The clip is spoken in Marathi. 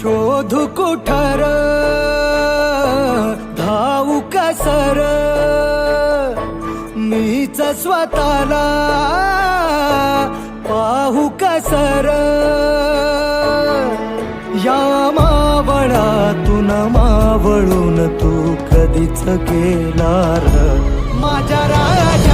शोध कुठर? धावू कसर मीच स्वतःला पाहू कसर या मावळातून मावळून तू कधीच गेला र माझ्या राजा